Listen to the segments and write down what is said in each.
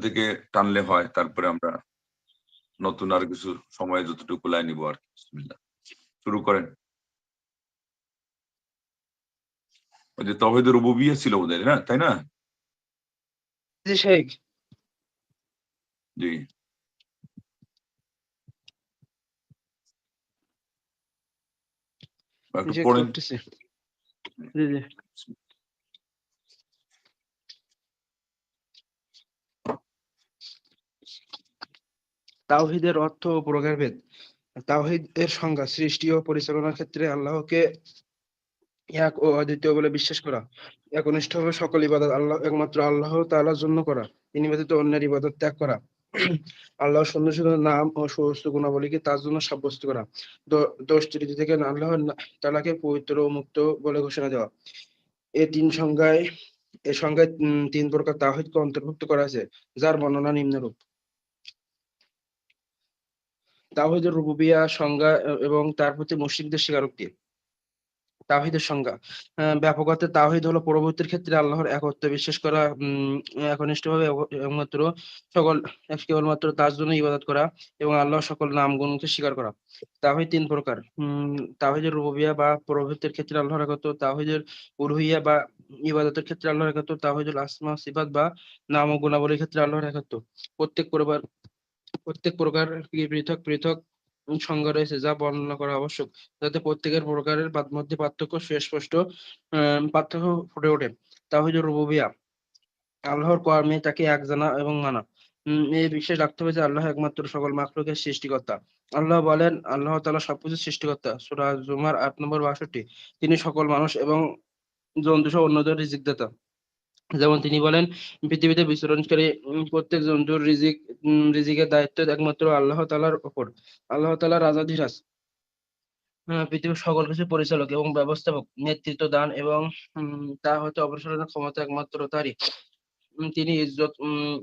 থেকে টানলে হয় তারপরে আমরা নতুন আর কিছু সময় যতটুকু লাই নিব আর কি শুরু করেন। ওই যে তহিদের রুবুবিয়া ছিল ওদের না তাই না? জি শেখ। জি। জি জি। তাওহিদের অর্থ ও প্রকারভেদ তাওহিদ এর সংজ্ঞা সৃষ্টি ও পরিচালনার ক্ষেত্রে আল্লাহকে এক ও অদ্বিতীয় বলে বিশ্বাস করা। একনিষ্ঠভাবে সকল ইবাদত আল্লাহ একমাত্র আল্লাহ তাআলার জন্য করা। তিনি ব্যতীত অন্যের ইবাদত ত্যাগ করা। আল্লাহ সুন্দর সুন্দর নাম ও সমস্ত গুণাবলীকে তার জন্য সাব্যস্ত করা। দোষ ত্রুটি থেকে আল্লাহ তালাকে পবিত্র ও মুক্ত বলে ঘোষণা দেওয়া। এ তিন সংজ্ঞায় এ সংজ্ঞায় তিন প্রকার তাওহিদকে অন্তর্ভুক্ত করা আছে যার বর্ণনা নিম্নরূপ। তাওহিদের রুবুবিয়া সংজ্ঞা এবং তার প্রতি মুশরিকদের স্বীকারোক্তি। তাওহিদের সংজ্ঞা আহ, ব্যাপক অর্থে তাওহিদ হলো পরবর্তীর ক্ষেত্রে আল্লাহর একত্ব বিশ্বাস করা একনিষ্ঠভাবে এক- একমাত্র সকল কেবলমাত্র তার জন্য ইবাদত করা এবং আল্লাহ সকল নাম গুণকে স্বীকার করা। তাওহিদ তিন প্রকার উম তাওহিদের রুবুবিয়া বা পরবর্তীর ক্ষেত্রে আল্লাহর একত্ব তাওহিদের উলুহিয়া বা ইবাদতের ক্ষেত্রে আল্লাহর একত্ব তাওহিদুল আসমা সিফাত বা নাম ও গুণাবলীর ক্ষেত্রে আল্লাহর একত্ব। প্রত্যেক প্রকার প্রত্যেক প্রকার পৃথক পৃথক সংজ্ঞা রয়েছে যা বর্ণনা করা আবশ্যক, যাতে প্রত্যেকের প্রকারের মধ্যে পার্থক্য সুস্পষ্ট পার্থক্য ফুটে ওঠে। তাহিদুর রুবুবিয়া, আল্লাহর কর্মে তাকে এক জানা এবং মানা। এই বিশ্বাস রাখতে হবে যে আল্লাহ একমাত্র সকল মাখলুকের সৃষ্টিকর্তা। আল্লাহ বলেন, আল্লাহ তালা সবকিছু সৃষ্টিকর্তা। সূরা জুমার আট নম্বর বাষট্টি, তিনি সকল মানুষ এবং জন্তু সহ অন্যদের রিজিক দাতা। যেমন তিনি বলেন, পৃথিবীতে বিচরণকারী প্রত্যেক জন্তুর রিজিক রিজিকের দায়িত্ব একমাত্র আল্লাহ তালার ওপর আল্লাহ তাআলা রাজাধিরাজ পৃথিবীর সকল কিছু পরিচালক এবং ব্যবস্থাপক, নেতৃত্ব দান এবং তা হতে অপসারণের ক্ষমতা একমাত্র তারই। তিনি ইজ্জত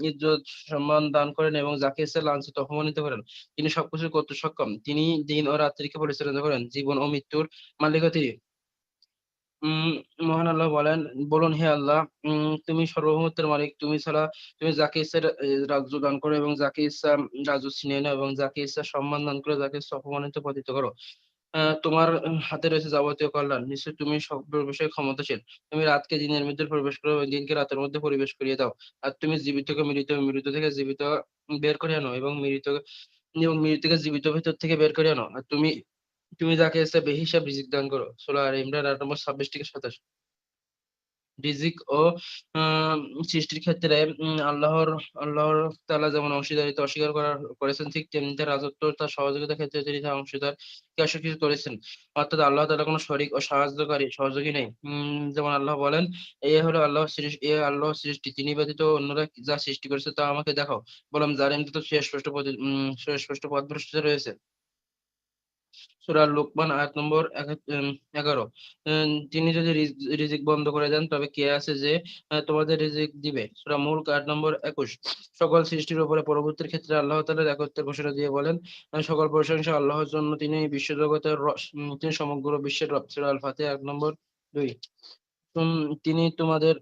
ইজ্জত সম্মান দান করেন এবং যাকে ইচ্ছা লাঞ্ছিত, অপমানিত করেন। তিনি সবকিছু করতে সক্ষম। তিনি দিন ও রাত্রিকে পরিচালনা করেন। জীবন ও মৃত্যুর মালিকও তিনি। মহান আল্লাহ বলেন, বলুন, হে আল্লাহ তুমি সর্বভৌমত্বের মালিক, তুমি ছাড়া তুমি যাকে ইচ্ছা রাজ্য দান করো এবং যাকে ইচ্ছা রাজ্য ছিনিয়ে নাও এবং যাকে ইচ্ছা সম্মান দান করো, যাকে অপমানিত পতিত করো। তোমার হাতে রয়েছে যাবতীয় কল্যাণ। নিশ্চয় তুমি সব বিষয়ে ক্ষমতাশীল। তুমি রাতকে দিনের মধ্যে প্রবেশ করো এবং দিনকে রাতের মধ্যে পরিবেশ করিয়ে দাও। আর তুমি জীবিতকে মৃত মৃত থেকে জীবিত বের করে আনো এবং মৃত, এবং মৃতকে জীবিত ভিতর থেকে বের করে আনো আর তুমি তুমি যাকে ইচ্ছা বেহিসাব রিজিক দান করো, সূরা আর ইমরান আট নম্বর ছাব্বিশ থেকে সাতাশ। রিজিক ও সৃষ্টির ক্ষেত্রে আল্লাহর আল্লাহর তাআলা যেমন অংশীদারিত্ব অস্বীকার করার করেছেন, ঠিক তেমনি তার রাজত্ব তার সহযোগিতার ক্ষেত্রে তিনি তার অংশীদারকে কিছু করেছেন। অর্থাৎ আল্লাহ তালা কোনো শরিক ও সাহায্যকারী, সহযোগী নেই। যেমন আল্লাহ বলেন এই হলো আল্লাহ সৃষ্টি, এ আল্লাহ সৃষ্টি, তিনি ব্যতীত অন্যরা যা সৃষ্টি করেছে তা আমাকে দেখাও। বললাম জালিম তো সুস্পষ্ট পথ সুস্পষ্ট পথভ্রষ্টতা রয়েছে। সূরা লোকমান, আয়াত নম্বর এগারো। তিনি যদি রিজ- রিজিক বন্ধ করে দেন, তবে কে আছে যে তোমাদের রিজিক দিবে? সূরা মুলক, আয়াত নম্বর একুশ। সকল সৃষ্টির উপরে পরবর্তীর ক্ষেত্রে আল্লাহ তাআলার একত্বের ঘোষণা দিয়ে বলেন সকল প্রশংসা আল্লাহর জন্য। তিনি বিশ্বজগতের তিনি সমগ্র বিশ্বের রব। সূরা আল ফাতিহা এক নম্বর দুই। তিনি তোমাদের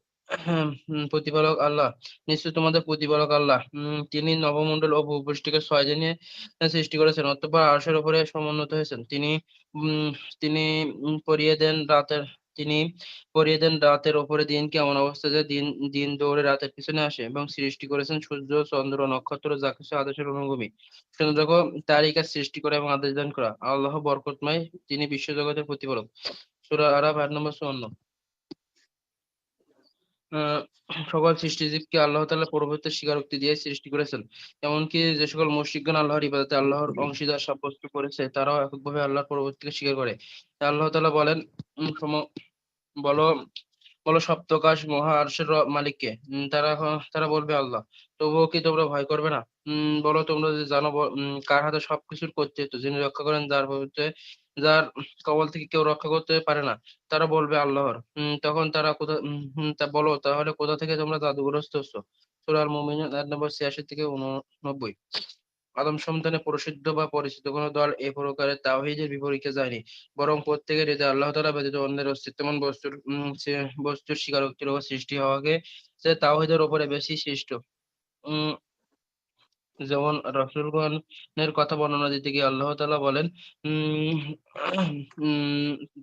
প্রতিপালক আল্লাহ। নিশ্চয় তোমাদের প্রতিপালক আল্লাহ। তিনি নবমন্ডল ও ভূপৃষ্ঠকে ছয় দিনে সৃষ্টি করেছেন, অতঃপর আরশের উপরে সমুন্নত হয়েছেন। তিনি তিনি পরিয়ে দেন রাতের, তিনি পরিয়ে দেন রাতের ওপরে দিনকে এমন অবস্থা যে দিন দিন দৌড়ে রাতের পিছনে আসে এবং সৃষ্টি করেছেন সূর্য, চন্দ্র, নক্ষত্র, যা কিছু আদেশের অনুভূমি। দেখো তারই কাজ সৃষ্টি করা এবং আদেশ দান করা। আল্লাহ বরকতময়, তিনি বিশ্বজগতের প্রতিপালক। সূরা আরাব আট নম্বর চুয়ান্ন। সকল সৃষ্টিজীবকে আল্লাহ তাআলা পরবর্তী স্বীকারোক্তি দিয়ে সৃষ্টি করেছেন। এমনকি যে সকল মুশরিকগণ আল্লাহর ইবাদতে আল্লাহর অংশীদার সাব্যস্ত করেছে তারাও এককভাবে আল্লাহর পরবর্তীকে স্বীকার করে। আল্লাহ তালা বলেন বলো বলো সপ্তকাশ মহা আরশের মালিককে। তারা তারা বলবে আল্লাহ। তবুও কি তোমরা ভয় করবে না? উম, বলো তোমরা যে জানো কার হাতে সবকিছুর কর্তৃত্ব? যিনি রক্ষা করেন যার পবিত্র যার কবল থেকে কেউ রক্ষা করতে পারে না। তারা বলবে, আল্লাহর। তখন তারা কোথা তা বলো, তাহলে কোথা থেকে তোমরা জাদুগ্রস্ত হচ্ছ? সূরা আল মুমিনুন নম্বর ছিয়াশি থেকে উননব্বই। আদম সন্তানে প্রসিদ্ধ বা পরিচিত কোনো দল এ প্রকারের তাওহীদের বিপরীতে যায়নি। বরং প্রত্যেকের হৃদয়ে আল্লাহ তাআলা ব্যতীত অন্যের অস্তিত্বমান বস্তুর বস্তুর স্বীকারোক্তির সৃষ্টি হওয়াকে সে তাওহীদের উপরে বেশি সৃষ্ট। উম যেমন রসুলগণের কথা বর্ণনা দিতে গিয়ে আল্লাহ তাআলা বলেন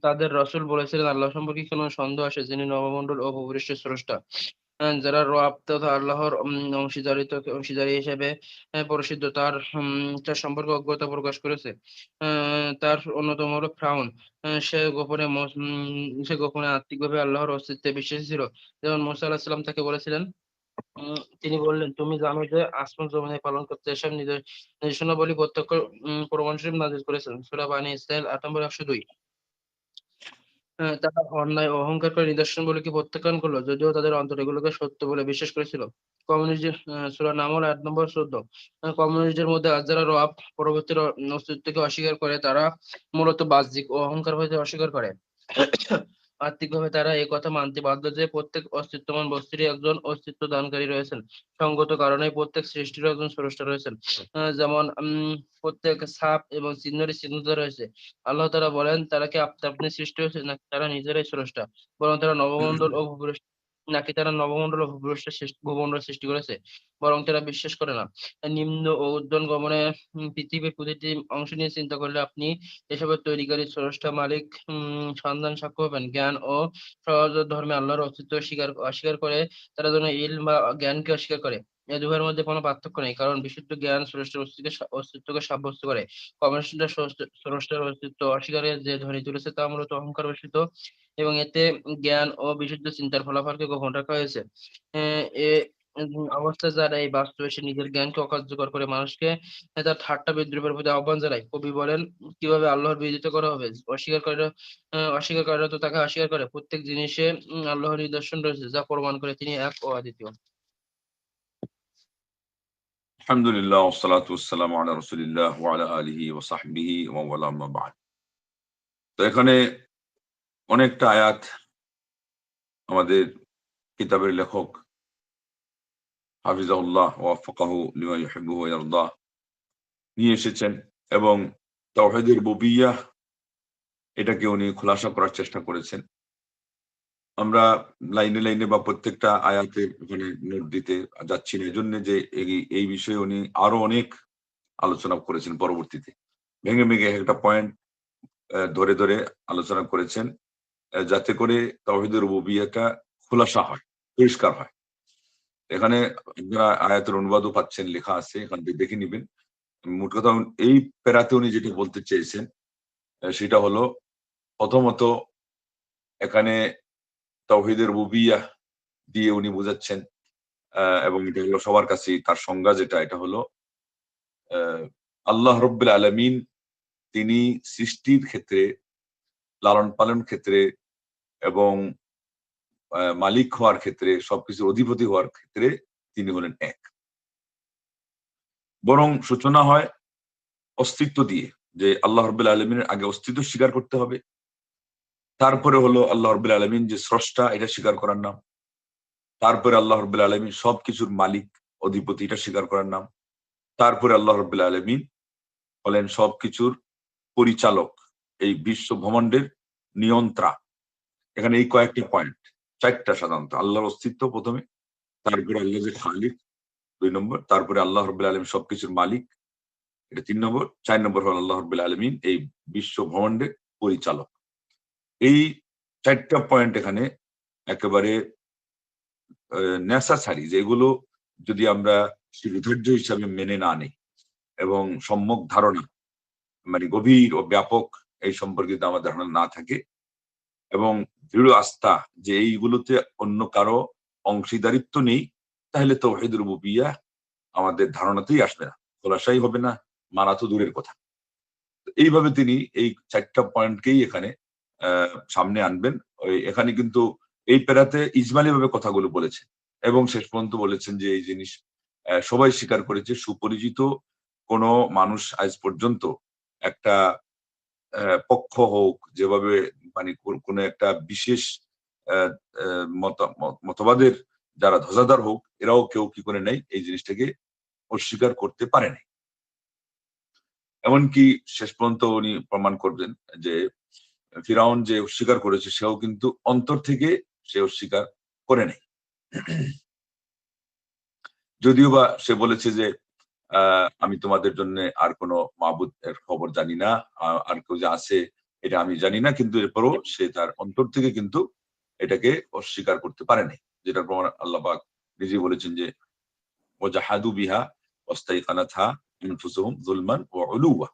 তাদের রসুল বলেছিলেন আল্লাহ সম্পর্কে কোনো সন্দেহ আসে যিনি নবমণ্ডল ও ভূপৃষ্ঠের স্রষ্টা। যারা রব তথা আল্লাহর অংশীদারিত অংশীদারি হিসেবে প্রসিদ্ধ তার তার সম্পর্কে অজ্ঞতা প্রকাশ করেছে। আহ, তার অন্যতম হলো ফ্রাউন। সে গোপনে সে গোপনে আত্মিকভাবে আল্লাহর অস্তিত্বে বিশ্বাসী ছিল। যেমন মোসা আলাহিসাল্লাম সাল্লাম তাকে বলেছিলেন তিনি বললেন তুমি জানো যে আসমান জমিনে পালন করতে এসব নির্দেশ- নির্দেশনাবলী প্রত্যক্ষ উম, প্রমাণস্বরূপ নাজিল করেছেন। সূরা বানী ইসরাইল আট নম্বর একশো দুই। তারা অন্যায় অহংকার করে নিদর্শনগুলিকে প্রত্যাখ্যান করল যদিও তাদের অন্তর এগুলোকে সত্য বলে বিশ্বাস করেছিল। কমিউনিস্ট সূরা নামল আট নম্বর চোদ্দ কমিউনিস্টদের মধ্যে আজ যারা রব পরবর্তী অস্তিত্বকে অস্বীকার করে তারা মূলত বাহ্যিক অহংকার হইতে অস্বীকার করে। আত্মিকভাবে তারা এই কথা মানতে বাধ্য যে প্রত্যেক অস্তিত্বমান বস্তুরই একজন অস্তিত্ব দানকারী রয়েছেন। সঙ্গত কারণে প্রত্যেক সৃষ্টির একজন স্রষ্টা রয়েছেন। যেমন প্রত্যেক সাপ এবং চিহ্নরই চিহ্নতা রয়েছে। আল্লাহ তারা বলেন, তারা কি আপনা আপনি সৃষ্টি হয়েছে, নাকি তারা নিজেরাই স্রষ্টা? বরং তারা নবমন্ডল ও ভূপৃষ্ঠ নাকি তারা নবমন্ডল ভূপৃষ্ঠের সৃষ্টি- করেছে? বরং তারা বিশ্বাস করে না। নিম্ন ও উদ্যান গমনে পৃথিবীর প্রতিটি অংশ নিয়ে চিন্তা করলে আপনি এসবের তৈরিকারী স্রষ্টা মালিক সন্ধান সাক্ষ্য হবেন জ্ঞান ও সহজ ধর্মে আল্লাহর অস্তিত্ব স্বীকার অস্বীকার করে তারা যেন ইল বা জ্ঞানকে অস্বীকার করে। এই দুয়ের মধ্যে কোনো পার্থক্য নেই কারণ বিশুদ্ধ জ্ঞান স্রষ্টার অস্তিত্বকে অস্তিত্বকে সাব্যস্ত করে। কমিউনিস্টরা স্রষ্টার অস্তিত্ব অস্বীকারের যে ধ্বনি তুলেছে তা মূলত অহংকার বশিত এবং এতে জ্ঞান ও বিশুদ্ধ চিন্তার ফলাফলকে গোপন রাখা হয়েছে। এ উম, অবস্থায় যারা এই বাস্তবে সে নিজের জ্ঞানকে অকার্যকর করে মানুষকে তার ঠাট্টা বিদ্রুপের প্রতি আহ্বান জানায়। কবি বলেন কীভাবে আল্লাহর বিরোধিতা করা হবে? অস্বীকার করে অস্বীকারীরা তো তাকে অস্বীকার করে। প্রত্যেক জিনিসে আল্লাহর নিদর্শন রয়েছে যা প্রমাণ করে তিনি এক ও অদ্বিতীয় আলহামদুলিল্লাহ ওসালাত ওসালাম আলা রসুলিল্লাহ ওয়ালা আলিহি ওসাহবিহি ওয়ালা আম্মা বাদ তো এখানে অনেকটা আয়াত আমাদের কিতাবের লেখক হাফিজাউল্লাহ ওয়াফাকাহু লিমা ইউহিব্বু ওয়া ইয়ারদা নিয়ে এসেছেন এবং তাওহীদের রুবুবিয়্যাহ এটাকে উনি খোলাসা করার চেষ্টা করেছেন। আমরা লাইনে লাইনে বা প্রত্যেকটা আয়াতে ওখানে নোট দিতে যাচ্ছি না। এজন্য যে এই- বিষয়ে উনি আরও অনেক আলোচনা করেছেন পরবর্তীতে। ভেঙে ভেঙে একটা পয়েন্ট ধরে ধরে আলোচনা করেছেন যাতে করে তাওহিদের রুবুবিয়াটা খোলাসা হয়, পরিষ্কার হয়। এখানে আয়াতের অনুবাদও পাচ্ছেন, লেখা আছে, এখান থেকে দেখে নিবেন। মোট কথা এই প্যারাতে উনি যেটা বলতে চেয়েছেন সেটা হলো প্রথমত এখানে তাওহিদের রুবিয়া দিয়ে উনি বোঝাচ্ছেন এবং এটা হলো সবার কাছে তার সংজ্ঞা যেটা, এটা হলো আল্লাহ রব্বুল আলমিন তিনি সৃষ্টির ক্ষেত্রে, লালন পালন ক্ষেত্রে এবং মালিক হওয়ার ক্ষেত্রে, সবকিছুর অধিপতি হওয়ার ক্ষেত্রে তিনি হলেন এক। বরং সূচনা হয় অস্তিত্ব দিয়ে, যে আল্লাহ রব্বুল আলমিনের আগে অস্তিত্ব স্বীকার করতে হবে তারপরে হলো আল্লাহ রব্বুল আলমিন যে স্রষ্টা, এটা স্বীকার করার নাম। তারপরে আল্লাহ রব্বুল আলমিন সবকিছুর মালিক, অধিপতি, এটা স্বীকার করার নাম। তারপরে আল্লাহ রব্বুল আলমিন হলেন সবকিছুর পরিচালক, এই বিশ্ব ভ্রমণ্ডের নিয়ন্ত্রা। এখানে এই কয়েকটি পয়েন্ট চারটা সাধারণত। আল্লাহর অস্তিত্ব প্রথমে, তারপরে আল্লাহ যে খালিক, দুই নম্বর। তারপরে আল্লাহ রব্বুল আলম সবকিছুর মালিক, এটা তিন নম্বর। চার নম্বর হল আল্লাহ রব্বুল আলমিন এই বিশ্ব ভ্রমণ্ডের পরিচালক। এই চারটা পয়েন্ট এখানে একেবারে নেসাসারি যেগুলো যদি আমরা শিরোধার্য হিসাবে মেনে না নিই এবং সম্যক ধারণা মানে গভীর ও ব্যাপক এই সম্পর্কিত আমার ধারণা না থাকে এবং দৃঢ় আস্থা যে এইগুলোতে অন্য কারও অংশীদারিত্ব নেই, তাহলে তো হেদুর রুবিয়া আমাদের ধারণাতেই আসবে না, খোলাসাই হবে না, মানা তো দূরের কথা। এইভাবে তিনি এই চারটা পয়েন্টকেই এখানে সামনে আনবেন। ওই এখানে কিন্তু এই প্যারাতে ইজমালি ভাবে কথাগুলো বলেছেন এবং শেষ পর্যন্ত বলেছেন যে এই জিনিস সবাই স্বীকার করেছে। সুপরিচিত কোনো মানুষ আজ পর্যন্ত একটা পক্ষ হোক, যেভাবে মানে কোন- একটা বিশেষ মতবাদের যারা ধ্বজাদার হোক, এরাও কেউ কি করে নেই, এই জিনিসটাকে অস্বীকার করতে পারে নাই। এমনকি শেষ পর্যন্ত উনি প্রমাণ করবেন যে ফিরাউন যে অস্বীকার করেছে, সেও কিন্তু অন্তর থেকে সে অস্বীকার করে নাই। যদিও বা সে বলেছে যে আমি তোমাদের জন্য আর কোনো মাহবুদ এর খবর জানি না আর কেউ যে আছে এটা আমি জানি না, কিন্তু এরপরও সে তার অন্তর থেকে কিন্তু এটাকে অস্বীকার করতে পারেনি যেটার প্রমাণ আল্লাহ নিজে বলেছেন যে ও জাহাদু বিহা অস্তাইকানাথা ইনফুসুহুম জুলমান ও উলুয়া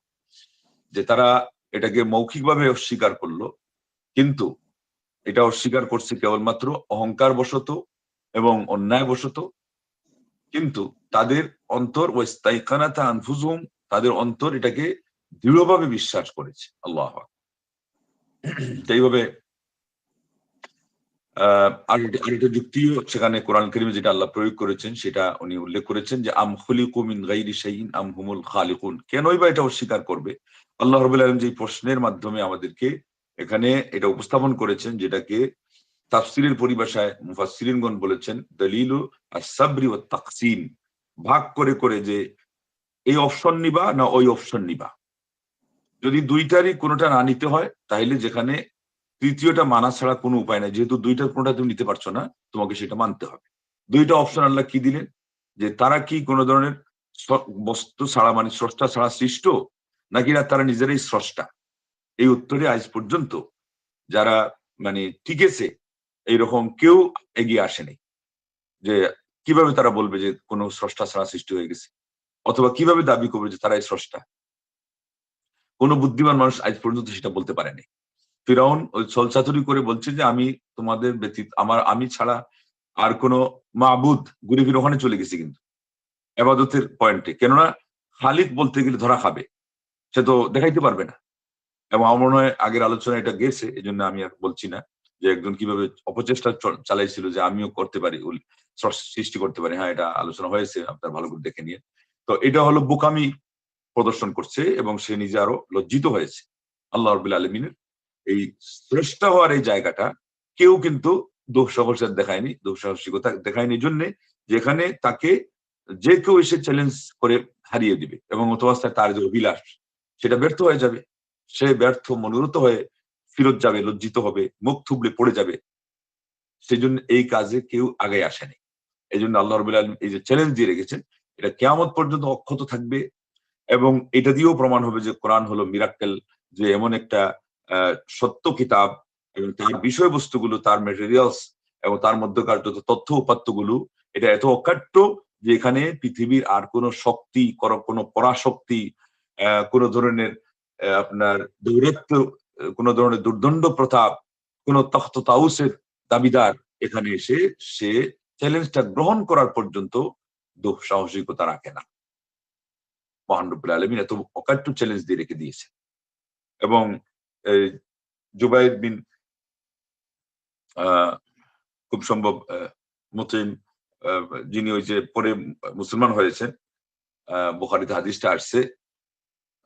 যে তারা এটাকে মৌখিকভাবে অস্বীকার করল, কিন্তু এটা অস্বীকার করছে কেবলমাত্র অহংকার বশত এবং অন্যায় বশত কিন্তু তাদের অন্তর ও স্তাইকানাথা আনফুসুহুম, তাদের অন্তর এটাকে দৃঢ়ভাবে বিশ্বাস করেছে, আল্লাহ। এইভাবে, আহ, আর একটা যুক্তিও সেখানে কোরআন করিমে যেটা আল্লাহ প্রয়োগ করেছেন, সেটা উনি উল্লেখ করেছেন যে, আম খুলিকু মিন গাইরি শাইইন, আম হুমুল খালিকুন। কেনই বা এটা অস্বীকার করবে? আল্লাহ রাব্বুল আলামিন যে প্রশ্নের মাধ্যমে আমাদেরকে এখানে এটা উপস্থাপন করেছেন, যেটাকে তাফসিরের পরিভাষায় মুফাসসিরিনগণ বলেছেন, দলিলু আস-সাবরি ওয়াত তাকসিম। ভাগ করে করে যে এই অপশন নিবা না ওই অপশন নিবা। যদি দুইটারই কোনোটা না নিতে হয়, তাহলে যেখানে তৃতীয়টা মানা ছাড়া কোনো উপায় নাই। যেহেতু দুইটার কোনোটা তুমি নিতে পারছ না, তোমাকে সেটা মানতে হবে। দুইটা অপশন আল্লাহ কি দিলেন? যে তারা কি কোনো ধরনের বস্তু ছাড়া মানে স্রষ্টা ছাড়া সৃষ্ট নাকি না তারা নিজেরাই স্রষ্টা। এই উত্তরে আজ পর্যন্ত যারা মানে টিকেছে, এইরকম কেউ এগিয়ে আসেনি। যে কীভাবে তারা বলবে যে কোনো স্রষ্টা ছাড়া সৃষ্টি হয়ে গেছে? অথবা কীভাবে দাবি করবে যে তারাই স্রষ্টা? কোন বুদ্ধিমান মানুষ আজ পর্যন্ত সেটা বলতে পারেনি। ফিরাউন ওই ছলচাতুরি করে বলছে যে, আমি তোমাদের ব্যতীত, আমার, আমি ছাড়া আর কোন মাবুদ ঘুরে ফিরে ওখানে চলে গেছি কিন্তু। এবাদতের পয়েন্টে। কেননা খালিদ বলতে গেলে ধরা খাবে। সে তো দেখাইতে পারবে না। এবং আমার মনে হয় আগের আলোচনা এটা গেছে এই জন্য আমি আর বলছি না যে একজন কীভাবে অপচেষ্টা চালাইছিল যে আমিও করতে পারি সৃষ্টি করতে পারি। হ্যাঁ এটা আলোচনা হয়েছে, আপনার ভালো করে দেখে নিয়ে। তো এটা হলো বোকামি প্রদর্শন করছে এবং সে নিজে আরও লজ্জিত হয়েছে। আল্লাহ রবিল আলমিনের এই শ্রেষ্ঠ হওয়ার এই জায়গাটা কেউ কিন্তু দুঃসাহসিকতা দেখায়নি দুঃসাহসিকতা দেখায়নি। জন্য যেখানে তাকে যে কেউ এসে চ্যালেঞ্জ করে হারিয়ে দিবে এবং অথবা তার যে অভিলাষ সেটা ব্যর্থ হয়ে যাবে। সে ব্যর্থ মনোরত হয়ে ফিরত যাবে, লজ্জিত হবে, মুখ থুবড়ে পড়ে যাবে। সেই জন্য এই কাজে কেউ আগে আসেনি। এই জন্য আল্লাহ রবিল আলম এই যে চ্যালেঞ্জ দিয়ে রেখেছেন, এটা কেয়ামত পর্যন্ত অক্ষত থাকবে এবং এটা দিয়েও প্রমাণ হবে যে কোরআন হলো মিরাক্কেল যে এমন একটা সত্য কিতাব এবং তার বিষয়বস্তুগুলো, তার মেটেরিয়ালস এবং তার মধ্যকার যত তথ্য উপাত্তগুলো, এটা এত অকাট্য যে এখানে পৃথিবীর আর কোনো শক্তি, কোনো পরাশক্তি কোনো ধরনের আপনার দৌরত্ব কোনো ধরনের দুর্দণ্ড প্রতাপ, কোনো তখ্ত তাউসের দাবিদার এখানে এসে সে চ্যালেঞ্জটা গ্রহণ করার পর্যন্ত দুঃসাহসিকতা রাখে না। মহান রব্বুল আলমিন এত অকাট্য চ্যালেঞ্জ দিয়ে রেখে দিয়েছে এবং জুবাইর বিন খুব সম্ভব মুসলিম যিনি ওই যে পরে মুসলমান হয়েছেন বুখারিতে হাদিসটা আসছে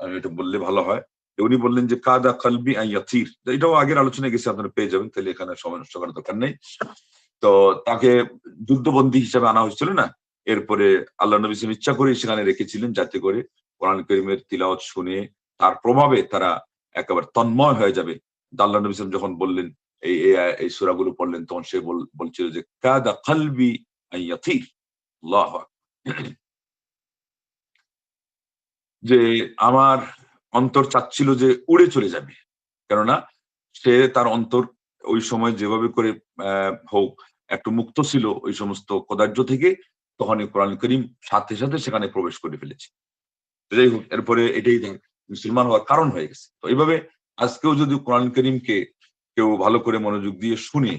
এটা বললে ভালো হয়। উনি বললেন যে, কাদা কালবি ইয়াতির এটাও আগের আলোচনায় গেছে, আপনারা পেয়ে যাবেন। তাহলে এখানে সময় নষ্ট করার দরকার নেই। তো তাকে যুদ্ধবন্দী হিসাবে আনা হয়েছিল না? এরপরে আল্লাহ নবী ইচ্ছা করে সেখানে রেখেছিলেন যাতে করে কোরআন করিমের তিলাওয়াত শুনে তার প্রভাবে তারা একেবারে তন্ময় হয়ে যাবে। আল্লাহ নবী যখন বললেন, এই এই সূরাগুলো পড়লেন, তখন সে বল- বলছিল যে, কাদা কালবি ইয়াতির আল্লাহু। যে আমার অন্তর চাচ্ছিল যে উড়ে চলে যাবে। কেননা সে তার অন্তর ওই সময় যেভাবে করে হোক, একটু মুক্ত ছিল ওই সমস্ত কদার্য থেকে, তখন কোরআন করিম সাথে সাথে সেখানে প্রবেশ করে ফেলেছে। যাই হোক, এরপরে এটাই মুসলমান হওয়ার কারণ হয়ে গেছে। তো এইভাবে আজকেও যদি কোরআন করিমকে কেউ ভালো করে মনোযোগ দিয়ে শুনে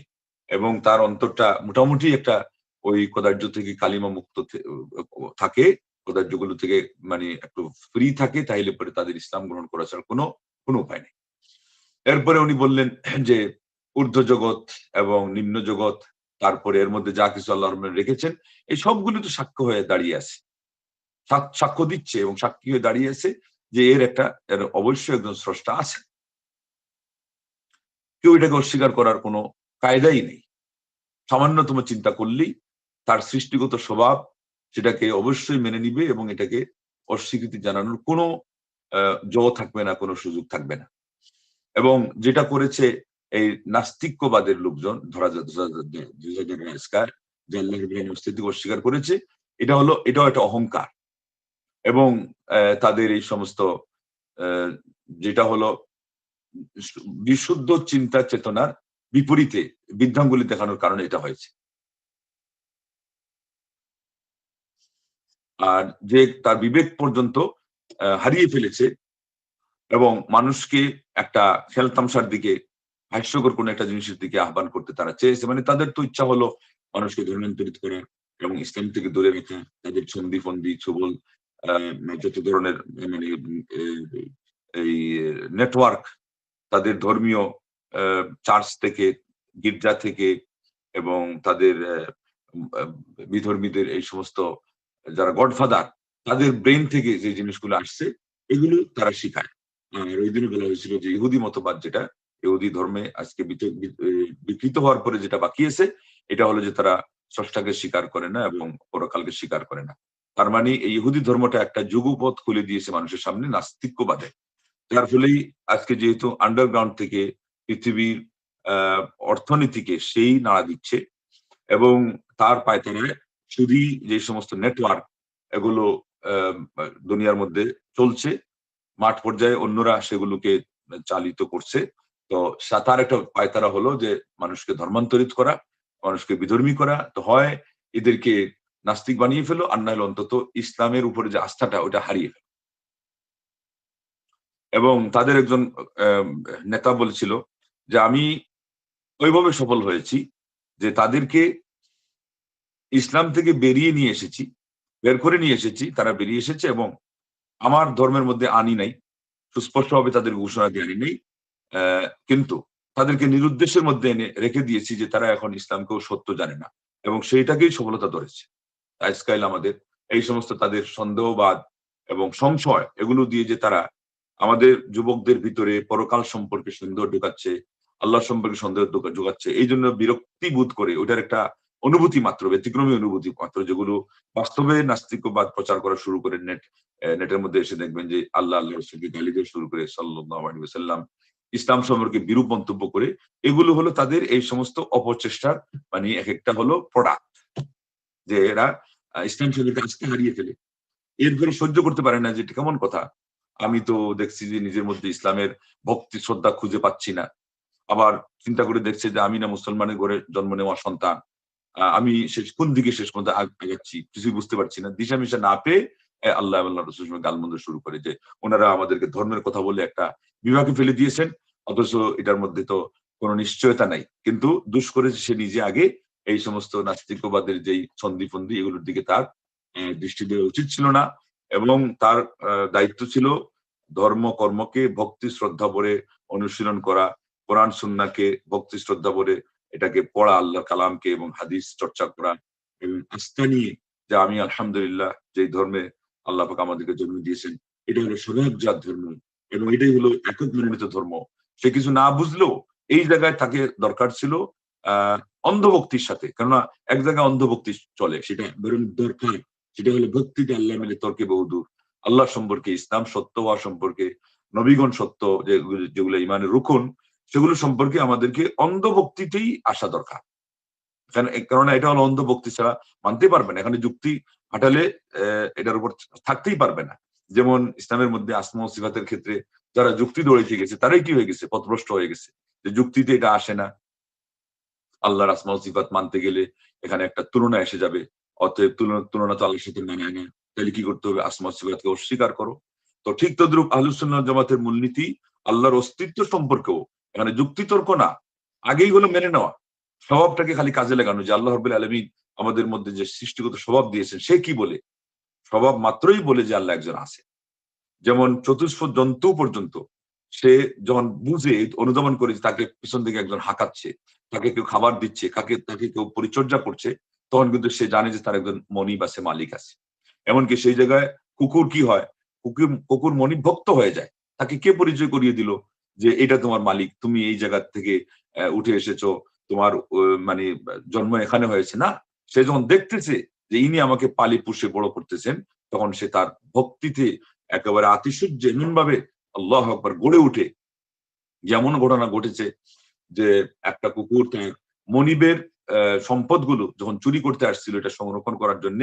এবং তার অন্তরটা মোটামুটি একটা ওই কদার্য থেকে কালিমা মুক্ত থাকে কদার্যগুলো থেকে মানে একটু ফ্রি থাকে, তাইলে পরে তাদের ইসলাম গ্রহণ করা ছাড়া কোনো কোনো উপায় নেই। এরপরে উনি বললেন যে, ঊর্ধ্ব জগৎ এবং নিম্ন জগৎ, তারপরে এর মধ্যে যা কিছু আল্লাহ রহমান রেখেছেন, এই সবগুলো তো সাক্ষ্য হয়ে দাঁড়িয়ে আছে। সাক- সাক্ষ্য দিচ্ছে এবং সাক্ষী হয়ে দাঁড়িয়ে আছে যে এর একটা, এর অবশ্যই একজন স্রষ্টা আছে। কেউ এটাকে অস্বীকার করার কোনো কায়দাই নেই। সামান্যতম চিন্তা করলেই তার সৃষ্টিগত স্বভাব সেটাকে অবশ্যই মেনে নিবে এবং এটাকে অস্বীকৃতি জানানোর কোনো জো থাকবে না, কোনো সুযোগ থাকবে না। এবং যেটা করেছে এই নাস্তিক্যবাদের লোকজন, ধরা অস্তিত্ব অস্বীকার করেছে, এটা হলো, এটাও একটা অহংকার। এবং তাদের এই সমস্ত যেটা হলো, বিশুদ্ধ চিন্তা চেতনার বিপরীতে বৃদ্ধাঙ্গুলি দেখানোর কারণে এটা হয়েছে। আর যে তার বিবেক পর্যন্ত হারিয়ে ফেলেছে এবং মানুষকে একটা খেলতামশার দিকে, হাস্যকর কোন একটা জিনিসের দিকে আহ্বান করতে তারা চেয়েছে। মানে তাদের তো ইচ্ছা হলো মানুষকে ধর্মান্তরিত করে এবং ইসলাম থেকে দূরে রাখা তাদের ছন্দি, ফন্দি, ছবল যত ধরনের মানে এই নেটওয়ার্ক তাদের ধর্মীয় চার্চ থেকে, গির্জা থেকে এবং তাদের বিধর্মীদের এই সমস্ত যারা গডফাদার তাদের ব্রেন থেকে যে জিনিসগুলো আসছে, এগুলো তারা শিখায়। আর ওই দিনে বলা হয়েছিল যে ইহুদি মতবাদ যেটা, ইহুদি ধর্মে আজকে বিকৃত হওয়ার পরে যেটা বাকি আছে, এটা হলো যে তারা স্রষ্টাকে স্বীকার করে না এবং পরকালকে স্বীকার করে না। তার মানে এই ইহুদি ধর্মটা একটা যুগপথ খুলে দিয়েছে মানুষের সামনে, নাস্তিক্যবাদে। যার ফলেই আজকে যেহেতু আন্ডারগ্রাউন্ড থেকে পৃথিবীর অর্থনীতিকে সেই নাড়া দিচ্ছে এবং তার পায়তারায় শুধু যে সমস্ত নেটওয়ার্ক এগুলো দুনিয়ার মধ্যে চলছে, মাঠ পর্যায়ে অন্যরা সেগুলোকে চালিত করছে। তো তার একটা পায়তারা হলো যে মানুষকে ধর্মান্তরিত করা, মানুষকে বিধর্মী করা, তো হয় এদেরকে নাস্তিক বানিয়ে ফেলো, আর নাহলে অন্তত ইসলামের উপরে যে আস্থাটা ওটা হারিয়ে ফেলো। এবং তাদের একজন নেতা বলেছিল যে, আমি ওইভাবে সফল হয়েছি যে তাদেরকে ইসলাম থেকে বেরিয়ে নিয়ে এসেছি, বের করে নিয়ে এসেছি, তারা বেরিয়ে এসেছে এবং আমার ধর্মের মধ্যে আনি নাই, সুস্পষ্টভাবে তাদের ঘোষণা দিয়ে আনি নেই কিন্তু তাদেরকে নিরুদ্দেশের মধ্যে এনে রেখে দিয়েছি যে তারা এখন ইসলামকেও সত্য জানে না এবং সেইটাকেই সফলতা ধরেছে। আজকাল আমাদের এই সমস্ত তাদের সন্দেহবাদ এবং সংশয় এগুলো দিয়ে যে তারা আমাদের যুবকদের ভিতরে পরকাল সম্পর্কে সন্দেহ ঢুকাচ্ছে, আল্লাহ সম্পর্কে সন্দেহ ঢোকা- ঢুকাচ্ছে, এই জন্য বিরক্তি বোধ করে ওটার একটা অনুভূতি মাত্র, ব্যতিক্রমী অনুভূতি মাত্র, যেগুলো বাস্তবে নাস্তিকবাদ প্রচার করা শুরু করে নেট নেটের মধ্যে এসে দেখবেন যে আল্লাহ আল্লাহ শুরু করে সাল্লাম ইসলাম সম্পর্কে বিরূপ মন্তব্য করে, এগুলো হলো তাদের এই সমস্ত অপচেষ্টার মানে এক একটা হলো প্রোডাক্ট যে এরা ইসলাম সম্পর্কে আজকে হারিয়ে ফেলে। এরপরে সহ্য করতে পারে না যে এটা কেমন কথা। আমি তো দেখছি যে নিজের মধ্যে ইসলামের ভক্তি, শ্রদ্ধা খুঁজে পাচ্ছি না। আবার চিন্তা করে দেখছে যে আমি না মুসলমানের ঘরে জন্ম নেওয়া সন্তান। আমি শেষ, কোন দিকে শেষ পর্যন্ত আগ- আগাচ্ছি কিছুই বুঝতে পারছি না। দিশা মিশা না পেয়ে আল্লাহ আল্লাহ রসুল গালমন্দ শুরু করে যে ওনারা আমাদেরকে ধর্মের কথা বলে একটা বিভাগে ফেলে দিয়েছেন, অথচ এটার মধ্যে তো কোনো নিশ্চয়তা নাই। কিন্তু দুষ করেছে সে নিজে আগে, এই সমস্ত নাস্তিকবাদের যেই সন্ধি ফন্দি এগুলোর দিকে তার দৃষ্টি দেওয়া উচিত ছিল না এবং তার দায়িত্ব ছিল ধর্ম, কর্মকে ভক্তি, শ্রদ্ধা ভরে অনুশীলন করা, কোরআন, সুন্নাকে ভক্তি, শ্রদ্ধা ভরে এটাকে পড়া আল্লাহ কালামকে এবং হাদিস চর্চা করা এবং আস্থা নিয়ে যে আমি আলহামদুলিল্লাহ যে ধর্মে আল্লাহ পাক আমাদেরকে জন্ম দিয়েছেন, এটা হলো স্বভাবজাত ধর্ম এবং এটাই হলো একক মনোনীত ধর্ম। সে কিছু না বুঝলেও এই জায়গায় তাকে দরকার ছিল আহ অন্ধভক্তির সাথে। কেননা এক জায়গায় অন্ধভক্তি চলে, সেটা বরং দরকার। সেটা হলো ভক্তিতে আল্লাহ মিলে তর্কে বহুদূর। আল্লাহ সম্পর্কে, ইসলাম সত্য হওয়া সম্পর্কে, নবীগণ সত্য যেগুলো ইমানের রুকুন সেগুলো সম্পর্কে আমাদেরকে অন্ধভক্তিতেই আসা দরকার। কেননা এটা হলো অন্ধভক্তি ছাড়া মানতে পারবে না। এখানে যুক্তি হাঁটালে এটার উপর থাকতেই পারবে না। যেমন ইসলামের মধ্যে আসমা সিফাতের ক্ষেত্রে যারা যুক্তি দৌড়িতে গেছে, তারাই কি হয়ে গেছে? পথভ্রষ্ট হয়ে গেছে। যে যুক্তিতে এটা আসে না। আল্লাহর আসমা সিফাত মানতে গেলে এখানে একটা তুলনা এসে যাবে। অতএব তুলনা তুলনা তো আল্লাহর সাথে মানায় না। তাহলে কি করতে হবে? আসমা সিফাতকে অস্বীকার করো। তো ঠিক তদ্রুপ আহলুসুন্নাহ জামাতের মূলনীতি আল্লাহর অস্তিত্ব সম্পর্কেও এখানে যুক্তিতর্ক না। আগেই হলো মেনে নেওয়া। স্বভাবটাকে খালি কাজে লাগানো যে আল্লাহ রবুল আলমিন আমাদের মধ্যে যে সৃষ্টিগত স্বভাব দিয়েছেন, সে কি বলে? স্বভাব মাত্রই বলে যে আল্লাহ একজন আছে। যেমন চতুষ্প জন্তু পর্যন্ত সে যখন বুঝে, অনুধাবন করে তাকে পিছন থেকে একজন হাঁকাচ্ছে, তাকে কেউ খাবার দিচ্ছে, কাকে, তাকে কেউ পরিচর্যা করছে, তখন কিন্তু সে জানে যে তার একজন মনি বা সে মালিক আছে। এমনকি সেই জায়গায় কুকুর কি হয়? কুকুর কুকুর মনি ভক্ত হয়ে যায়। তাকে কে পরিচয় করিয়ে দিল? যে এটা তোমার মালিক, তুমি এই জায়গা থেকে উঠে এসেছ, তোমার মানে জন্ম এখানে হয়েছে না? সে যখন দেখতেছে যে ইনি আমাকে পালি পুষে বড় করতেছেন, তখন সে তার ভক্তিতে একেবারে আতিশয্য এমন ভাবে আল্লাহ আকবার গড়ে উঠে। যেমন ঘটনা ঘটেছে যে একটা কুকুর তার মনিবের সম্পদগুলো যখন চুরি করতে আসছিল এটা সংরক্ষণ করার জন্য,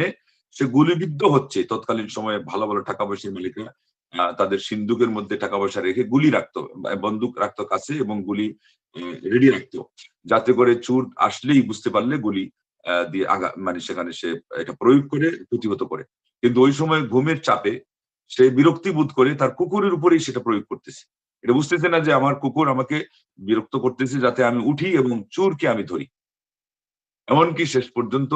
সে গুলিবিদ্ধ হচ্ছে। তৎকালীন সময়ে ভালো ভালো টাকা পয়সার মালিকরা তাদের সিন্ধুকের মধ্যে টাকা পয়সা রেখে গুলি রাখতো বন্দুক রাখতো কাছে এবং গুলি রেডি রাখতো। যাতে করে চুর আসলেই বুঝতে পারলে গুলি দিয়ে আগা মানে সেখানে সে এটা প্রয়োগ করে, প্রতিহত করে। কিন্তু ওই সময় ঘুমের চাপে সে বিরক্তি বোধ করে তার কুকুরের উপরেই সেটা প্রয়োগ করতেছে। এটা বুঝতেছে না যে আমার কুকুর আমাকে বিরক্ত করতেছে যাতে আমি উঠি এবং চুরকে আমি ধরি। এমনকি শেষ পর্যন্ত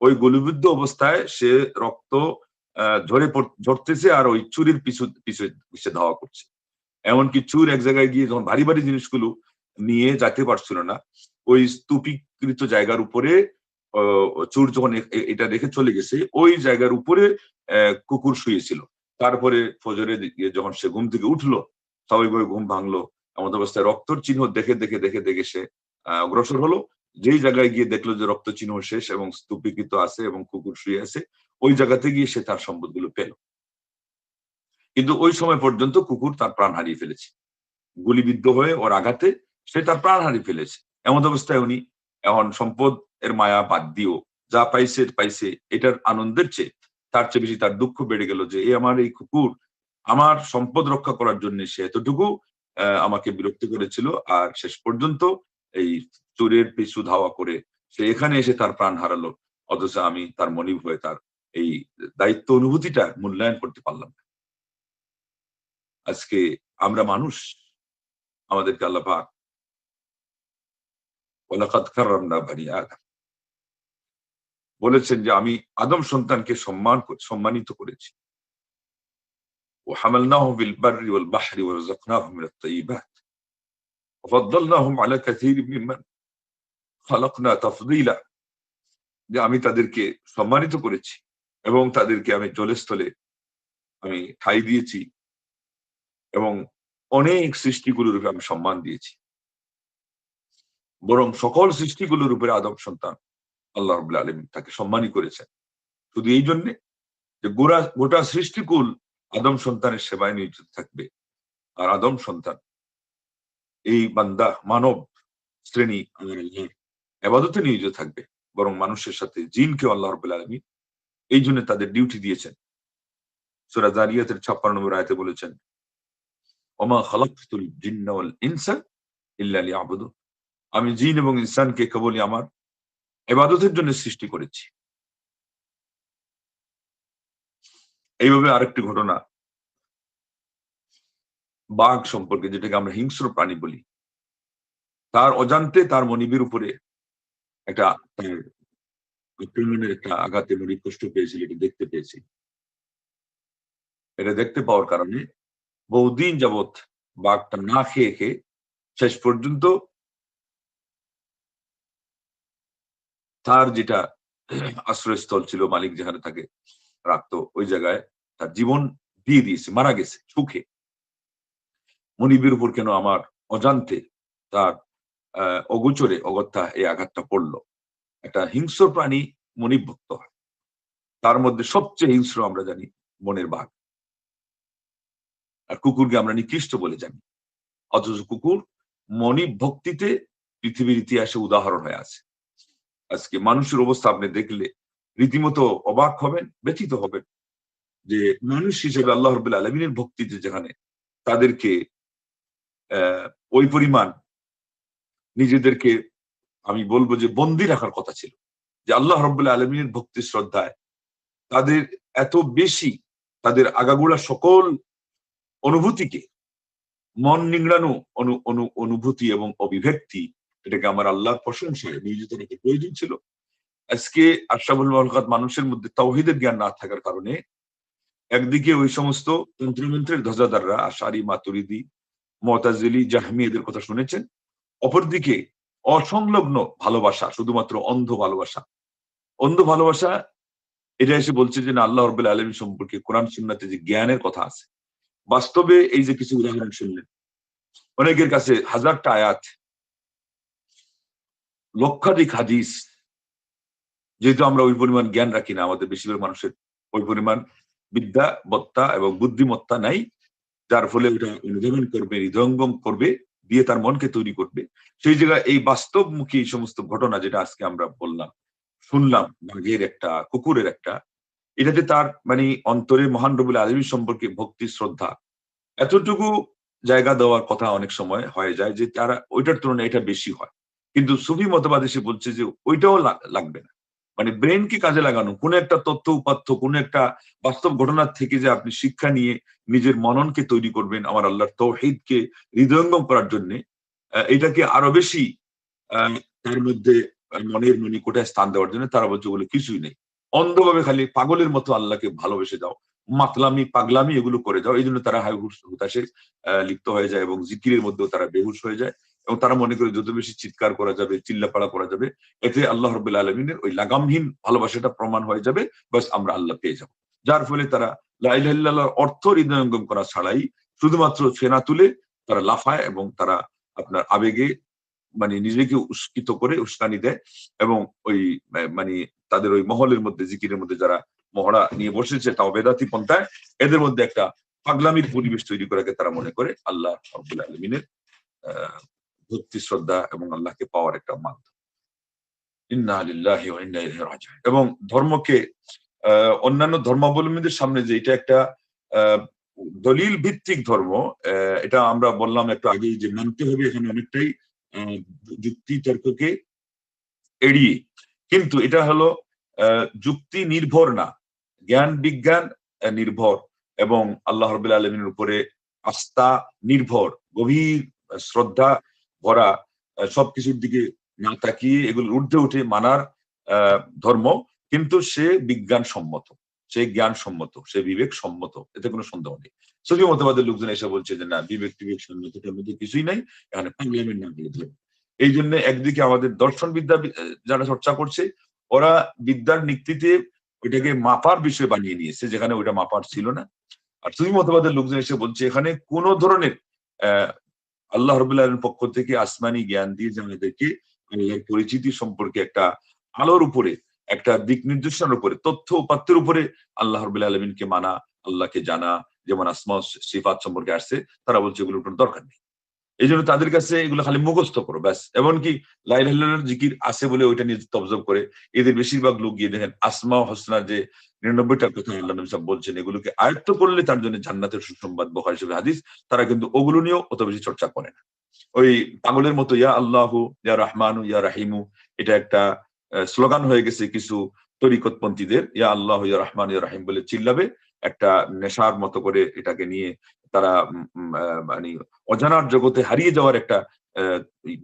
ওই গুলিবিদ্ধ অবস্থায় সে রক্ত ঝরে ঝরতেছে আর ওই চুরির পিছু পিছু সে ধাওয়া করছে। এমনকি চুর এক জায়গায় গিয়ে যখন ভারী ভারী জিনিসগুলো নিয়ে যেতে পারছিল না, ওই স্তূপীকৃত জায়গার উপরে চুর যখন এটা রেখে চলে গেছে, ওই জায়গার উপরে কুকুর শুয়েছিল। তারপরে ফজরে যখন সে ঘুম থেকে উঠল, স্বাভাবিকভাবে ঘুম ভাঙলো, এমন অবস্থায় রক্তর চিহ্ন দেখে দেখে দেখে দেখে সে অগ্রসর হলো। যেই জায়গায় গিয়ে দেখল যে রক্ত চিহ্ন শেষ এবং স্তূপীকৃত আছে এবং কুকুর শুয়ে আছে ওই জায়গাতে গিয়ে সে তার সম্পদগুলো পেল। কিন্তু ওই সময় পর্যন্ত কুকুর তার প্রাণ হারিয়ে ফেলেছে। গুলিবিদ্ধ হয়ে ওর আঘাতে সে তার প্রাণ হারিয়ে ফেলেছে। এমন অবস্থায় উনি এখন সম্পদ এর মায়া বাদ দিও যা পাইছে পাইছে, এটার আনন্দের চেয়ে তার চেয়ে বেশি তার দুঃখ বেড়ে গেল যে, এ আমার এই কুকুর, আমার সম্পদ রক্ষা করার জন্য সে এতটুকু আমাকে বিরক্ত করেছিল আর শেষ পর্যন্ত এই চোরের পিছু ধাওয়া করে সে এখানে এসে তার প্রাণ হারালো। অথচ আমি তার মনিব হয়ে তার এই দায়িত্ব অনুভূতিটা মূল্যায়ন করতে পারলাম না। আজকে আমরা মানুষ, আমাদেরকে আল্লাহ পাক ওলাকাত বানিয়ে আদম। বলেছেন যে আমি আদম সন্তানকে সম্মান সম্মানিত করেছি। ও হামালনাহু বিল বাররি আলা কাসীরিন যে আমি তাদেরকে সম্মানিত করেছি। এবং তাদেরকে আমি জলস্থলে আমি ঠাই দিয়েছি এবং অনেক সৃষ্টিগুলোর উপরে আমি সম্মান দিয়েছি। বরং সকল সৃষ্টিগুলোর উপরে আদম সন্তান আল্লাহ রবুল্লা আলম তাকে সম্মানই করেছেন। শুধু এই জন্যে যে গোড়া, গোটা সৃষ্টিকুল আদম সন্তানের সেবায় নিয়োজিত থাকবে। আর আদম সন্তান এই বান্দা মানব শ্রেণি আমার এবাদতে নিয়োজিত থাকবে। বরং মানুষের সাথে জিনকে আল্লাহ রবুল্লা আলমী এই জন্য তাদের ডিউটি দিয়েছেন। সুরা জারিয়াতের ছাপ্পান্ন নম্বর আয়তে বলেছেন, ওমা খালাকুল জিন্না ওয়াল ইনসা ইল্লা লিয়াবুদুন। আমি জিন এবং ইনসানকে কেবলই আমার এবাদতের জন্য সৃষ্টি করেছি। এইভাবে আরেকটি ঘটনা, বাঘ সম্পর্কে যেটাকে আমরা হিংস্র প্রাণী বলি, তার অজান্তে তার মনিবের উপরে একটা তার একটা আঘাতে মনিব কষ্ট পেয়েছিল এটা দেখতে পেয়েছি। এটা দেখতে পাওয়ার কারণে বহুদিন যাবৎ বাঘটা না খেয়ে খেয়ে শেষ পর্যন্ত তার যেটা আশ্রয়স্থল ছিল, মালিক যেখানে তাকে রাখতো, ওই জায়গায় তার জীবন দিয়ে দিয়েছে, মারা গেছে, সুখে। মনিবের উপর কেন আমার অজান্তে তার অগোচরে, অগত্যা এই আঘাতটা পড়ল? একটা হিংস্র প্রাণী মনিব ভক্ত হয়। তার মধ্যে সবচেয়ে হিংস্র আমরা জানি বনের বাঘ। আর কুকুরকে আমরা নিকৃষ্ট বলে জানি। অথচ কুকুর মনিব ভক্তিতে পৃথিবীর ইতিহাসে উদাহরণ হয়ে আছে। আজকে মানুষের অবস্থা আপনি দেখলে রীতিমতো অবাক হবেন, ব্যথিত হবেন যে মানুষ হিসেবে আল্লাহ রবুল্লা আলমিনের ভক্তিতে যেখানে তাদেরকে ওই পরিমাণ নিজেদেরকে আমি বলব যে বন্দি রাখার কথা ছিল। যে আল্লাহ রব্বুল্লাহ আলমিনের ভক্তি শ্রদ্ধায় তাদের এত বেশি তাদের আগাগোড়া সকল অনুভূতিকে, মন নিংড়ানো অনু অনু, অনুভূতি এবং অভিব্যক্তি এটাকে আমার আল্লাহর প্রশংসায় নিয়োজিত রাখতে প্রয়োজন ছিল। আজকে আশরাফুল মলকাত মানুষের মধ্যে তৌহিদের জ্ঞান না থাকার কারণে একদিকে ওই সমস্ত তন্ত্রমন্ত্রের ধ্বজাদাররা আশারি, মাতুরিদি মতাজিলি জাহমি এদের কথা শুনেছেন। অপরদিকে অসংলগ্ন ভালোবাসা, শুধুমাত্র অন্ধ ভালোবাসা। অন্ধ ভালোবাসা, এটা এসে বলছে যে, না, আল্লাহ রব্বুল আলমী সম্পর্কে কোরআন, সুন্নাতে যে জ্ঞানের কথা আছে। বাস্তবে এই যে কিছু উদাহরণ শুনলেন, অনেকের কাছে হাজারটা আয়াত, লক্ষাধিক হাদিস, যেহেতু আমরা ওই পরিমাণ জ্ঞান রাখি না, আমাদের বেশিরভাগ মানুষের ওই পরিমাণ বিদ্যা, বত্তা এবং বুদ্ধিমত্তা নাই, যার ফলে ওটা অনুধাবন করবে, হৃদয়ঙ্গম করবে। দিয়ে তার মনকে তৈরি করবে। সেই জায়গায় এই বাস্তবমুখী এই সমস্ত ঘটনা যেটা আজকে আমরা বললাম, শুনলাম বাঘের একটা, কুকুরের একটা, এটাতে তার মানে অন্তরে মহান রবুল আলমী সম্পর্কে ভক্তি, শ্রদ্ধা, এতটুকু জায়গা দেওয়ার কথা অনেক সময় হয়ে যায় যে তারা ওইটার তুলনায় এটা বেশি হয়। কিন্তু সুফি মতবাদ এসে বলছে যে ওইটাও লাগবে না। মানে ব্রেনকে কাজে লাগানো, কোন একটা তথ্য উপাত্য কোন একটা বাস্তব ঘটনার থেকে যে আপনি শিক্ষা নিয়ে নিজের মননকে তৈরি করবেন আমার আল্লাহর তৌহিদকে হৃদয়ঙ্গম করার জন্য এটাকে আরও বেশি তার মধ্যে মনের মনের মনিকোটায় স্থান দেওয়ার জন্য তারা বলছে বলে কিছুই নেই। অন্ধভাবে খালি পাগলের মতো আল্লাহকে ভালোবেসে দাও। মাতলামি, পাগলামি এগুলো করে যাও। এই জন্য তারা হাই হুতাশে লিপ্ত হয়ে যায় এবং জিকিরের মধ্যেও তারা বেহুশ হয়ে যায়। এবং তারা মনে করে যত বেশি চিৎকার করা যাবে, চিল্লাপাড়া করা যাবে, এতে আল্লাহ রবুল্লা আলমিনের ওই লাগামহীন ভালোবাসাটা প্রমাণ হয়ে যাবে, বাস আমরা আল্লাহ পেয়ে যাব। যার ফলে তারা লাইল্লাহর অর্থ হৃদয়ঙ্গম করা ছাড়াই শুধুমাত্র সেনা তুলে তারা লাফায় এবং তারা আপনার আবেগে মানে নিজেকে উস্কিত করে উস্কানি দেয় এবং ওই মানে তাদের ওই মহলের মধ্যে, জিকিরের মধ্যে যারা মহড়া নিয়ে বসেছে, তাও বেদাতি পন্থায়, এদের মধ্যে একটা পাগলামির পরিবেশ তৈরি করাকে তারা মনে করে আল্লাহ রব্বুল আলমিনের ভক্তি শ্রদ্ধা এবং আল্লাহকে পাওয়ার একটা মাধ্যম। ইন্না আলিল্লাহি এবং ধর্মকে অন্যান্য ধর্মাবলম্বীদের সামনে যে এটা একটা দলিল ভিত্তিক ধর্ম এটা আমরা বললাম একটু আগেই যে মানতে হবে এখানে অনেকটাই যুক্তি তর্ককে এড়িয়ে। কিন্তু এটা হলো যুক্তি নির্ভর না। জ্ঞান বিজ্ঞান নির্ভর এবং আল্লাহ রবিল আলমিনের উপরে আস্থা নির্ভর। গভীর শ্রদ্ধা ভরা সবকিছুর দিকে না তাকিয়ে এগুলো ঊর্ধ্বে উঠে মানার ধর্ম, কিন্তু সে বিজ্ঞান সম্মত সে জ্ঞান সম্মত সে বিবেক সম্মত এতে কোনো সন্দেহ নেই। সফি মতবাদের লোকজন এসে বলছে যে, না, বিবেক টিবেক সম্মতটার মধ্যে কিছুই নাই, এখানে নাম বলে ধর্ম এই জন্য একদিকে আমাদের দর্শন বিদ্যা যারা চর্চা করছে, ওরা বিদ্যার নিক্তিতে ওইটাকে মাপার বিষয় বানিয়ে নিয়েছে, যেখানে ওইটা মাপার ছিল না। আর তুমি মতবাদের লোকজন এসে বলছে, এখানে কোনো ধরনের আল্লাহ রবুল্লাহের পক্ষ থেকে আসমানি জ্ঞান দিয়ে যে আমাদেরকে পরিচিতি সম্পর্কে একটা আলোর উপরে, একটা দিক নির্দেশনার উপরে, তথ্য উপাত্তের উপরে আল্লাহ রবুল্লা আলমিনকে মানা, আল্লাহকে জানা, যেমন আসমা সিফাত সম্পর্কে আসছে, তারা বলছে এগুলোর কোনো দরকার নেই। এই জন্য তাদের কাছে এগুলো খালি মুখস্থ করো, ব্যাস। এমনকি লাইলার জিকির আছে বলে ওইটা নিয়ে তবজব করে, এদের বেশিরভাগ লোক গিয়ে দেখেন আসমা হোসনার যে নিরানব্বইটার কথা আল্লাহ নবী বলছেন, এগুলোকে আয়ত্ত করলে তার জন্য জান্নাতের সুসংবাদ বহার হিসেবে হাদিস, তারা কিন্তু ওগুলো নিয়েও অত বেশি চর্চা করে না। ওই পাগলের মতো, ইয়া আল্লাহু, ইয়া রহমানু, ইয়া রাহিমু, এটা একটা স্লোগান হয়ে গেছে কিছু তরিকতপন্থীদের, ইয়া আল্লাহ, ইয়া রহমান, ইয়া রাহিম বলে চিল্লাবে, একটা নেশার মতো করে এটাকে নিয়ে তারা মানে অজানার জগতে হারিয়ে যাওয়ার একটা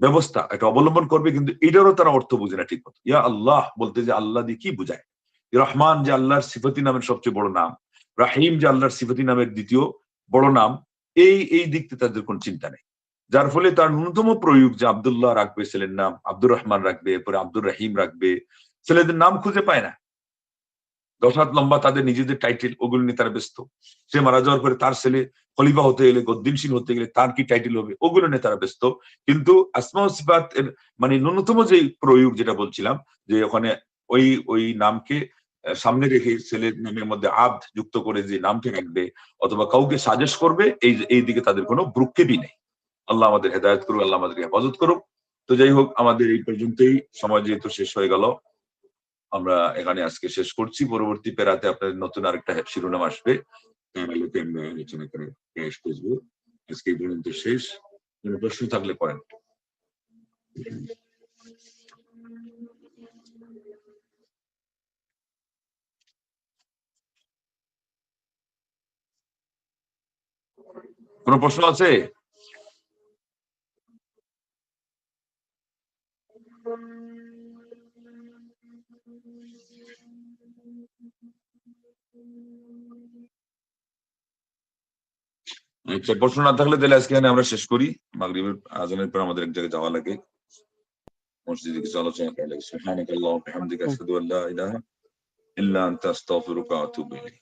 ব্যবস্থা, একটা অবলম্বন করবে, কিন্তু এটারও তারা অর্থ বুঝে না ঠিক মতো ইয়া আল্লাহ বলতে যে আল্লাহ দিয়ে কি বুঝায়? রহমান যে আল্লাহর সিফতি নামের সবচেয়ে বড় নাম, রাহিম যে আল্লাহর সিফতি নামের দ্বিতীয় বড় নাম, এই এই দিক থেকে তাদের কোন চিন্তা নেই। যার ফলে তার ন্যূনতম প্রয়োগ যে আব্দুল্লাহ রাখবে, ছেলের নাম আব্দুর রহমান রাখবে, এরপরে আব্দুর রাহিম রাখবে, ছেলেদের নাম খুঁজে পায় না। দশ হাত লম্বা তাদের নিজেদের টাইটেল ওগুলো নিয়ে তারা ব্যস্ত। সে মারা যাওয়ার পরে তার ছেলে খলিফা হতে গেলে গদ্দিনশীল হতে গেলে তার কি টাইটেল হবে, ওগুলো নিয়ে তারা ব্যস্ত। কিন্তু আসমা সিফাত এর মানে ন্যূনতম যে প্রয়োগ যেটা বলছিলাম, যে ওখানে ওই ওই নামকে সামনে রেখে ছেলের নামের মধ্যে আদ যুক্ত করে যে নামটা রাখবে অথবা কাউকে সাজেস্ট করবে, এই এই দিকে তাদের কোনো ভ্রুক্ষেপই নেই। আল্লাহ আমাদের হেদায়ত করুক, আল্লাহ আমাদের হেফাজত করুক। তো যাই হোক, আমাদের এই পর্যন্তই। সময় যেহেতু শেষ হয়ে গেল আমরা এখানে আজকে শেষ করছি। পরবর্তী পেরাতে আপনাদের নতুন আরেকটা শিরোনাম আসবে। তার আলোকে আমরা আলোচনা করে প্রয়াস করব। আজকে এই পর্যন্ত শেষ। কোনো প্রশ্ন থাকলে করেন। কোনো প্রশ্ন আছে? আচ্ছা প্রশ্ন না থাকলে তাহলে আজকে আমরা শেষ করি। মাগরিবের আজানের পর আমাদের এক জায়গায় যাওয়া লাগে। মসজিদে কিছু আলোচনা করা লাগে। সুবহানাকাল্লাহু ওয়া বিহামদিকা, আশহাদু আল্লা ইলাহা ইল্লা আনতা, আস্তাগফিরুকা ওয়া আতুবু ইলাইক।